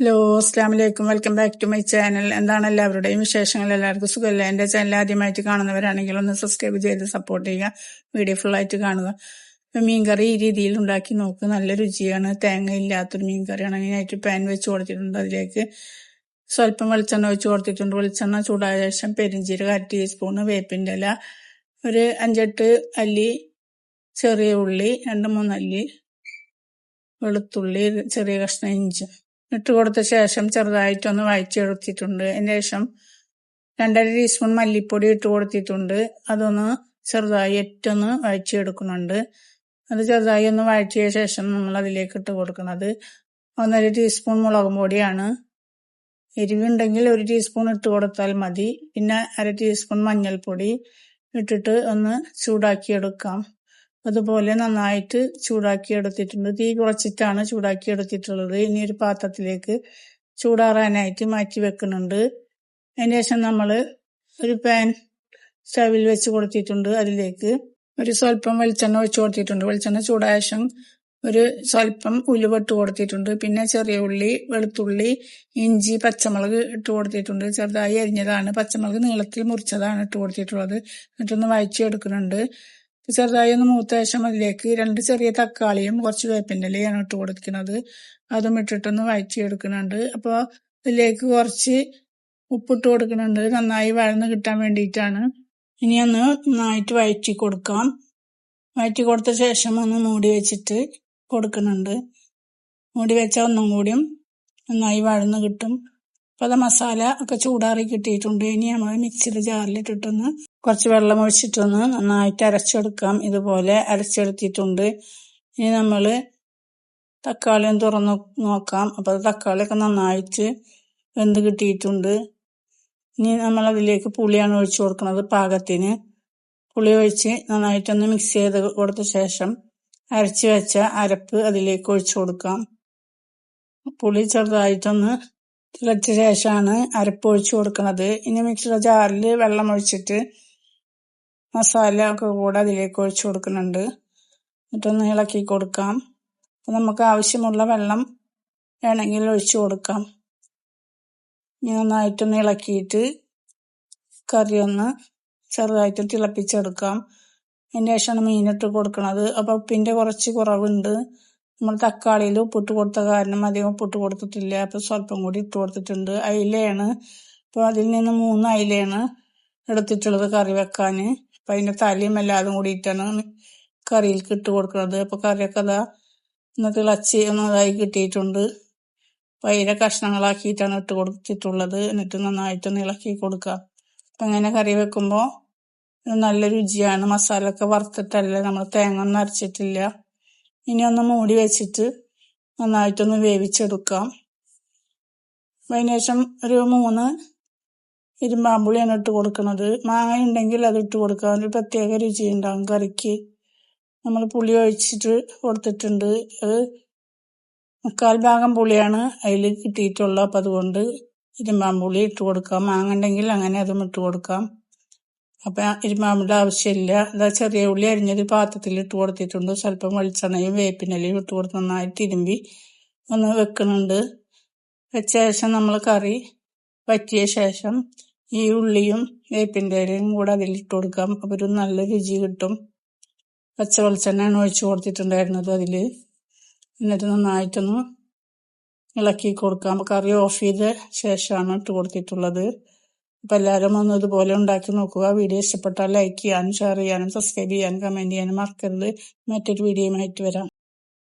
Hello അസ്ലാം വലൈക്കും welcome back to my channel എന്താണ് എല്ലാവരുടെയും വിശേഷങ്ങൾ? എല്ലാവർക്കും സുഖമല്ല? എന്റെ ചാനൽ ആദ്യമായിട്ട് കാണുന്നവരാണെങ്കിൽ ഒന്ന് സബ്സ്ക്രൈബ് ചെയ്ത് സപ്പോർട്ട് ചെയ്യുക. വീഡിയോ ഫുള്ളായിട്ട് കാണുക. മീൻകറി ഈ രീതിയിൽ ഉണ്ടാക്കി നോക്ക്. നല്ല രുചിയാണ്. തേങ്ങ ഇല്ലാത്തൊരു മീൻകറിയാണ് അതിനായിട്ട് പാൻ വെച്ച് കൊടുത്തിട്ടുണ്ട് അതിലേക്ക്. സ്വല്പം വെളിച്ചെണ്ണ ഒഴിച്ച് കൊടുത്തിട്ടുണ്ട്. വെളിച്ചെണ്ണ ചൂടായ ശേഷം പെരിഞ്ചീരക അര ടീസ്പൂൺ വേപ്പിന്റെ ഇല ഒരു അഞ്ചെട്ട് അല്ലി ചെറിയ ഉള്ളി രണ്ട് മൂന്നല്ലി വെളുത്തുള്ളി ചെറിയ കഷ്ണം ഇഞ്ചി. ഇട്ട് കൊടുത്ത ശേഷം ചെറുതായിട്ടൊന്ന് വഴച്ചെടുത്തിട്ടുണ്ട് അതിന് ശേഷം രണ്ടര ടീസ്പൂൺ മല്ലിപ്പൊടി ഇട്ട് കൊടുത്തിട്ടുണ്ട് അതൊന്ന് ചെറുതായി ഏറ്റൊന്ന് വഴച്ചെടുക്കുന്നുണ്ട് അത് ചെറുതായി ഒന്ന് വഴറ്റിയ ശേഷം നമ്മൾ അതിലേക്ക് ഇട്ട് കൊടുക്കുന്നത് ഒന്നര ടീസ്പൂൺ മുളകും പൊടിയാണ്. എരിവുണ്ടെങ്കിൽ ഒരു ടീസ്പൂൺ ഇട്ട് കൊടുത്താൽ മതി. പിന്നെ അര ടീസ്പൂൺ മഞ്ഞൾപ്പൊടി ഇട്ടിട്ട് ഒന്ന് ചൂടാക്കി എടുക്കാം അതുപോലെ നന്നായിട്ട് ചൂടാക്കി എടുത്തിട്ടുണ്ട് തീ കുറച്ചിട്ടാണ് ചൂടാക്കി എടുത്തിട്ടുള്ളത് ഇനി ഒരു പാത്രത്തിലേക്ക് ചൂടാറാനായിട്ട് മാറ്റി വെക്കുന്നുണ്ട്. അതിന് ശേഷം നമ്മൾ ഒരു പാൻ സ്റ്റവിൽ വെച്ച് കൊടുത്തിട്ടുണ്ട് അതിലേക്ക്. ഒരു സ്വല്പം വെളിച്ചെണ്ണ ഒഴിച്ചു കൊടുത്തിട്ടുണ്ട്. വെളിച്ചെണ്ണ ചൂടായ ശേഷം ഒരു സ്വല്പം ഉലുവട്ട് കൊടുത്തിട്ടുണ്ട്. പിന്നെ ചെറിയ ഉള്ളി വെളുത്തുള്ളി ഇഞ്ചി പച്ചമുളക് ഇട്ട് കൊടുത്തിട്ടുണ്ട്. ചെറുതായി അരിഞ്ഞതാണ്. പച്ചമുളക് നീളത്തിൽ മുറിച്ചതാണ് ഇട്ട് കൊടുത്തിട്ടുള്ളത്. എന്നിട്ടൊന്ന് വഴച്ചെടുക്കുന്നുണ്ട് ചെറുതായി ഒന്ന് മൂത്ത ശേഷം അതിലേക്ക് രണ്ട് ചെറിയ തക്കാളിയും കുറച്ച് വേപ്പിന്റെ ഇലയാണ് ഇട്ട് കൊടുക്കുന്നത്. അതും ഇട്ടിട്ടൊന്ന് വഴറ്റിയെടുക്കുന്നുണ്ട്. അപ്പോൾ ഇതിലേക്ക് കുറച്ച് ഉപ്പിട്ട് കൊടുക്കുന്നുണ്ട്. നന്നായി വഴന്ന് കിട്ടാൻ വേണ്ടിയിട്ടാണ്. ഇനി ഒന്ന് നന്നായിട്ട് വഴറ്റി കൊടുക്കാം. വഴറ്റി കൊടുത്ത ശേഷം ഒന്ന് മൂടി വെച്ചിട്ട് കൊടുക്കുന്നുണ്ട്. മൂടി വെച്ചാൽ ഒന്നും കൂടിയും നന്നായി വഴന്ന് കിട്ടും. അപ്പോൾ അത് മസാല ഒക്കെ ചൂടാറി കിട്ടിയിട്ടുണ്ട്. ഇനി നമ്മൾ മിക്സിയുടെ ജാറിലിട്ടിട്ടൊന്ന് കുറച്ച് വെള്ളം ഒഴിച്ചിട്ടൊന്ന് നന്നായിട്ട് അരച്ചെടുക്കാം. ഇതുപോലെ അരച്ചെടുത്തിട്ടുണ്ട്. ഇനി നമ്മൾ തക്കാളിയും തുറന്ന് നോക്കാം. അപ്പോൾ തക്കാളിയൊക്കെ നന്നായിട്ട് വെന്ത് കിട്ടിയിട്ടുണ്ട്. ഇനി നമ്മൾ അതിലേക്ക് പുളിയാണ് ഒഴിച്ചു കൊടുക്കുന്നത് പാകത്തിന്. പുളി ഒഴിച്ച് നന്നായിട്ടൊന്ന് മിക്സ് ചെയ്ത് കൊടുത്ത ശേഷം അരച്ച് വെച്ച അരപ്പ് അതിലേക്ക് ഒഴിച്ചു കൊടുക്കാം. പുളി ചെറുതായിട്ടൊന്ന് തിളച്ച ശേഷമാണ് അരപ്പ് ഒഴിച്ചു കൊടുക്കുന്നത് ഇനി മിക്സിയുടെ ജാറിൽ വെള്ളം ഒഴിച്ചിട്ട് മസാല ഒക്കെ കൂടെ അതിലേക്ക് ഒഴിച്ചു കൊടുക്കുന്നുണ്ട്. എന്നിട്ടൊന്ന് ഇളക്കി കൊടുക്കാം. അപ്പം നമുക്ക് ആവശ്യമുള്ള വെള്ളം വേണമെങ്കിൽ ഒഴിച്ചു കൊടുക്കാം. ഇനി നന്നായിട്ടൊന്ന് ഇളക്കിയിട്ട് കറി ഒന്ന് ചെറുതായിട്ട് തിളപ്പിച്ചെടുക്കാം. അതിന് ശേഷമാണ് മീനിട്ട് കൊടുക്കുന്നത് അപ്പോൾ ഉപ്പിന്റെ കുറച്ച് കുറവുണ്ട്. നമ്മൾ തക്കാളിയിൽ ഉപ്പിട്ട് കൊടുത്ത കാരണം അധികം ഉപ്പിട്ട് കൊടുത്തിട്ടില്ല. അപ്പോൾ സ്വല്പം കൂടി ഇട്ട് കൊടുത്തിട്ടുണ്ട്. അയിലയാണ്. അപ്പോൾ അതിൽ നിന്ന് മൂന്ന് അയിലയാണ് എടുത്തിട്ടുള്ളത് കറി വെക്കാൻ അപ്പം അതിന്റെ തലയും എല്ലാതും കൂടിയിട്ടാണ് കറിയിൽ ഇട്ട് കൊടുക്കുന്നത്. അപ്പോൾ കറിയൊക്കെ അതാ ഒന്ന് തിളച്ച് ഒന്നതായി കിട്ടിയിട്ടുണ്ട്. അപ്പം അതിലെ കഷ്ണങ്ങളാക്കിയിട്ടാണ് ഇട്ട് കൊടുത്തിട്ടുള്ളത്. എന്നിട്ട് നന്നായിട്ടൊന്ന് ഇളക്കി കൊടുക്കുക. അപ്പം അങ്ങനെ കറി വെക്കുമ്പോൾ നല്ല രുചിയാണ്. മസാല ഒക്കെ വറുത്തിട്ടല്ല നമ്മൾ തേങ്ങ ഒന്നും അരച്ചിട്ടില്ല. ഇനി ഒന്ന് മൂടി വെച്ചിട്ട് നന്നായിട്ടൊന്ന് വേവിച്ചെടുക്കാം. അതിനുശേഷം ഒരു മൂന്ന് ഇരുമ്പാമ്പുളിയാണ് ഇട്ട് കൊടുക്കുന്നത് മാങ്ങ ഉണ്ടെങ്കിൽ അത് ഇട്ട് കൊടുക്കാം. ഒരു പ്രത്യേക രുചി ഉണ്ടാകും കറിക്ക്. നമ്മൾ പുളി ഒഴിച്ചിട്ട് കൊടുത്തിട്ടുണ്ട്. അത് മുക്കാൽ ഭാഗം പുളിയാണ് അതിൽ കിട്ടിയിട്ടുള്ളത്. അപ്പം അതുകൊണ്ട് ഇരുമ്പാമ്പുളി ഇട്ട് കൊടുക്കാം. മാങ്ങ ഉണ്ടെങ്കിൽ അങ്ങനെ അതും ഇട്ട് കൊടുക്കാം. അപ്പം ഇരുമാമിന്റെ ആവശ്യമില്ല. എന്താ ചെറിയ ഉള്ളി അരിഞ്ഞൊരു പാത്രത്തിൽ ഇട്ട് കൊടുത്തിട്ടുണ്ട്. സ്വല്പം വെളിച്ചെണ്ണയും വേപ്പിനലയും ഇട്ട് കൊടുത്ത് നന്നായി തിരുമ്പി ഒന്ന് വെക്കുന്നുണ്ട്. വെച്ച ശേഷം നമ്മൾ കറി വറ്റിയ ശേഷം ഈ ഉള്ളിയും വേപ്പിന്റെ ഇലയും കൂടെ അതിലിട്ട് കൊടുക്കാം. അപ്പോൾ ഒരു നല്ല രുചി കിട്ടും. പച്ച വെളിച്ചെണ്ണയാണ് ഒഴിച്ചു കൊടുത്തിട്ടുണ്ടായിരുന്നത് അതിൽ എന്നിട്ട് നന്നായിട്ടൊന്ന് ഇളക്കി കൊടുക്കാം. കറി ഓഫ് ചെയ്ത ശേഷമാണ് ഇട്ട് കൊടുത്തിട്ടുള്ളത്. അപ്പം എല്ലാവരും ഒന്ന് ഇതുപോലെ ഉണ്ടാക്കി നോക്കുക. വീഡിയോ ഇഷ്ടപ്പെട്ടാൽ ലൈക്ക് ചെയ്യാനും ഷെയർ ചെയ്യാനും സബ്സ്ക്രൈബ് ചെയ്യാനും കമന്റ് ചെയ്യാനും മറക്കരുത്. മറ്റൊരു വീഡിയോയുമായിട്ട് വരാം.